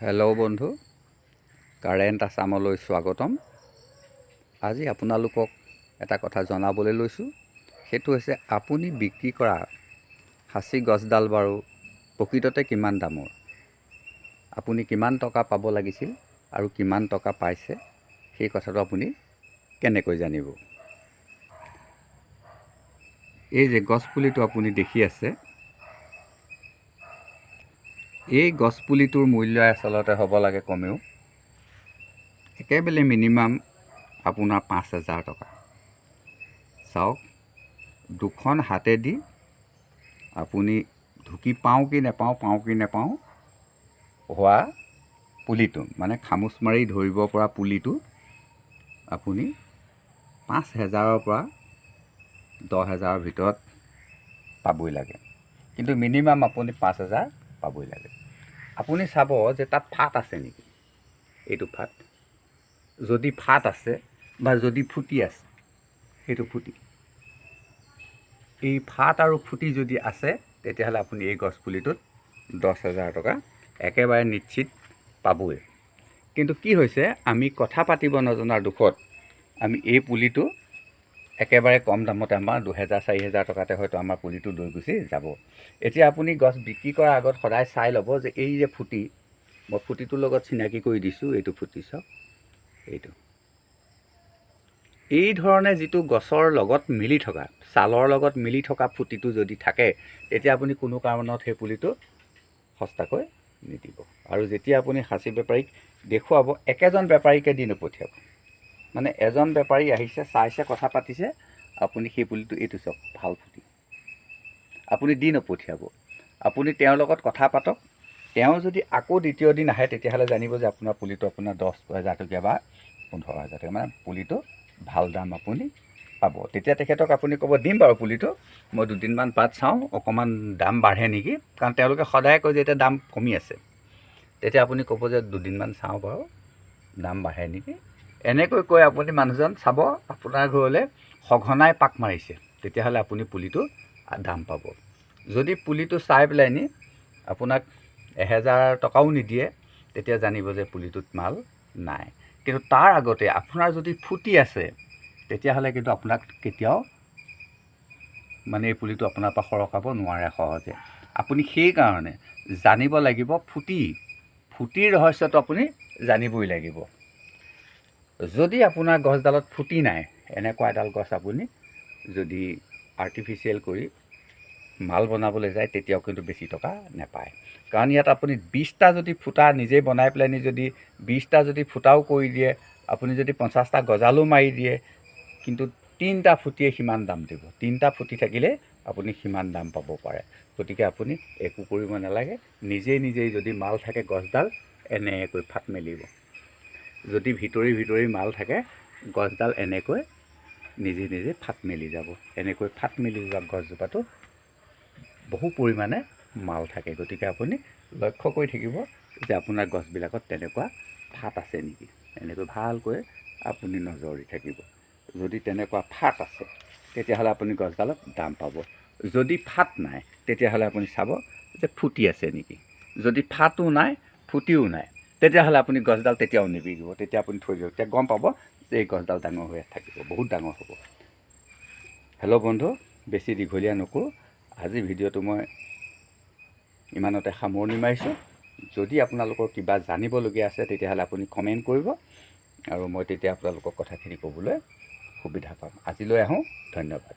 Hello বন্ধু। Current আছামলৈ স্বাগতম। আজি আপোনালোকক এটা কথা জনাবলৈ লৈছোঁ। সেইটো হৈছে, আপুনি বিক্ৰী কৰা সাঁচি গছডাল বাৰু প্ৰকৃততে কিমান দামৰ? আপুনি কিমান টকা পাব লাগিছিল আৰু কিমান টকা পাইছে? সেই কথাটো আপুনি কেনেকৈ জানিব? এই যে গছপুলিটো আপুনি দেখি আছে এই গছপুলিটোৰ মূল্য আচলতে হ'ব লাগে কমেও একেবাৰে মিনিমাম আপোনাৰ পাঁচ হেজাৰ টকা। চাওক দুখন হাতেদি আপুনি ঢুকি পাওঁ কি নেপাওঁ পাওঁ কি নেপাওঁ হোৱা পুলিটো মানে খামুচ মাৰি ধৰিব পৰা পুলিটো আপুনি পাঁচ হেজাৰৰ পৰা দহ হেজাৰৰ ভিতৰত পাবই লাগে। কিন্তু মিনিমাম আপুনি পাঁচ হেজাৰ পাবই লাগে। আপুনি চাব যে তাত ফাট আছে নেকি? এইটো ফাট। যদি ফাট আছে বা যদি ফুটি আছে, সেইটো ফুটি। এই ফাট আৰু ফুটি যদি আছে, তেতিয়াহ'লে আপুনি এই গছপুলিটোত দহ হেজাৰ টকা একেবাৰে নিশ্চিত পাবই। কিন্তু কি হৈছে, আমি কথা পাতিব নজনাৰ দুখত আমি এই পুলিটো একেবাৰে কম দামতে আমাৰ দুহেজাৰ চাৰি হেজাৰ টকাতে হয়তো আমাৰ পুলিটো লৈ গুচি যাব। এতিয়া আপুনি গছ বিক্ৰী কৰাৰ আগত সদায় চাই ল'ব যে এই যে ফুটি, মই ফুটিটোৰ লগত চিনাকি কৰি দিছোঁ, এইটো ফুটি চাওক, এইটো। এই ধৰণে যিটো গছৰ লগত মিলি থকা, ছালৰ লগত মিলি থকা ফুটিটো যদি থাকে, তেতিয়া আপুনি কোনো কাৰণত সেই পুলিটো সস্তাকৈ নিদিব। আৰু যেতিয়া আপুনি সাঁচি বেপাৰীক দেখুৱাব, একেজন বেপাৰীকে দি নপঠিয়াব। মানে এজন বেপাৰী আহিছে, চাইছে, কথা পাতিছে, আপুনি সেই পুলিটো এইটো চাওক, ভালো ফুটি আপুনি দি নপঠিয়াব। আপুনি তেওঁৰ লগত কথা পাতক। তেওঁ যদি আকৌ দ্বিতীয় দিন আহে, তেতিয়াহ'লে জানিব যে আপোনাৰ পুলিটো আপোনাৰ দহ হেজাৰ টকীয়া বা পোন্ধৰ হাজাৰ টকা মানে পুলিটো ভালো দাম আপুনি পাব। তেতিয়া তেখেতক আপুনি ক'ব, দিম বাৰু পুলিটো। মই দুদিনমান পাত চাওঁ, অকণমান দাম বাঢ়ে নেকি? কাৰণ তেওঁলোকে সদায় কয় যে এতিয়া দাম কমি আছে। তেতিয়া আপুনি ক'ব যে দুদিনমান চাওঁ বাৰু, দাম বাঢ়ে নেকি? এনেকৈ কৈ আপুনি মানুহজন চাব আপোনাৰ ঘৰলৈ সঘনাই পাক মাৰিছে তেতিয়াহ'লে আপুনি পুলিটো দাম পাব। যদি পুলিটো চাই পেলাই নি আপোনাক এহেজাৰ টকাও নিদিয়ে তেতিয়া জানিব যে পুলিটোত মাল নাই। কিন্তু তাৰ আগতে আপোনাৰ যদি ফুটি আছে তেতিয়াহ'লে কিন্তু আপোনাক কেতিয়াও মানে এই পুলিটো আপোনাৰ পৰা সৰকাব নোৱাৰে সহজে। আপুনি সেইকাৰণে জানিব লাগিব ফুটি ফুটিৰ ৰহস্যটো আপুনি জানিবই লাগিব। যদি আপোনাৰ গছডালত ফুটি নাই এনেকুৱা এডাল গছ আপুনি যদি আৰ্টিফিচিয়েল কৰি মাল বনাবলৈ যায় তেতিয়াও কিন্তু বেছি টকা নাপায়। কাৰণ ইয়াত আপুনি বিছটা যদি ফুটা নিজে বনাই পেলাইনি যদি বিছটা যদি ফুটাও কৰি দিয়ে আপুনি যদি পঞ্চাছটা গজালো মাৰি দিয়ে কিন্তু তিনিটা ফুটিয়ে সিমান দাম দিব। তিনিটা ফুটি থাকিলে আপুনি সিমান দাম পাব পাৰে। গতিকে আপুনি একো কৰিব নালাগে নিজেই নিজেই যদি মাল থাকে গছডাল এনেকৈ ফাট মেলিব। যদি ভিতৰি ভিতৰি মাল থাকে গছডাল এনেকৈ নিজে নিজে ফাট মেলি যাব। এনেকৈ ফাট মেলি যোৱা গছজোপাটো বহু পৰিমাণে মাল থাকে। গতিকে আপুনি লক্ষ্য কৰি থাকিব যে আপোনাৰ গছবিলাকত তেনেকুৱা ফাট আছে নেকি। এনেকৈ ভালকৈ আপুনি নজৰ দি থাকিব। যদি তেনেকুৱা ফাট আছে তেতিয়াহ'লে আপুনি গছডালত দাম পাব। যদি ফাট নাই তেতিয়াহ'লে আপুনি চাব যে ফুটি আছে নেকি। যদি ফাটো নাই ফুটিও নাই। তেতিয়াহ'লে আপুনি গছডাল তেতিয়াও নিবিকিব তেতিয়া আপুনি থৈ দিব। তেতিয়া গম পাব যে এই গছডাল ডাঙৰ হৈ থাকিব বহুত ডাঙৰ হ'ব। হেল্ল' বন্ধু বেছি দীঘলীয়া নকৰোঁ। আজি ভিডিঅ'টো মই ইমানতে সামৰণি মাৰিছোঁ। যদি আপোনালোকৰ কিবা জানিবলগীয়া আছে তেতিয়াহ'লে আপুনি কমেণ্ট কৰিব আৰু মই তেতিয়া আপোনালোকক কথাখিনি ক'বলৈ সুবিধা পাম। আজিলৈ আহোঁ ধন্যবাদ।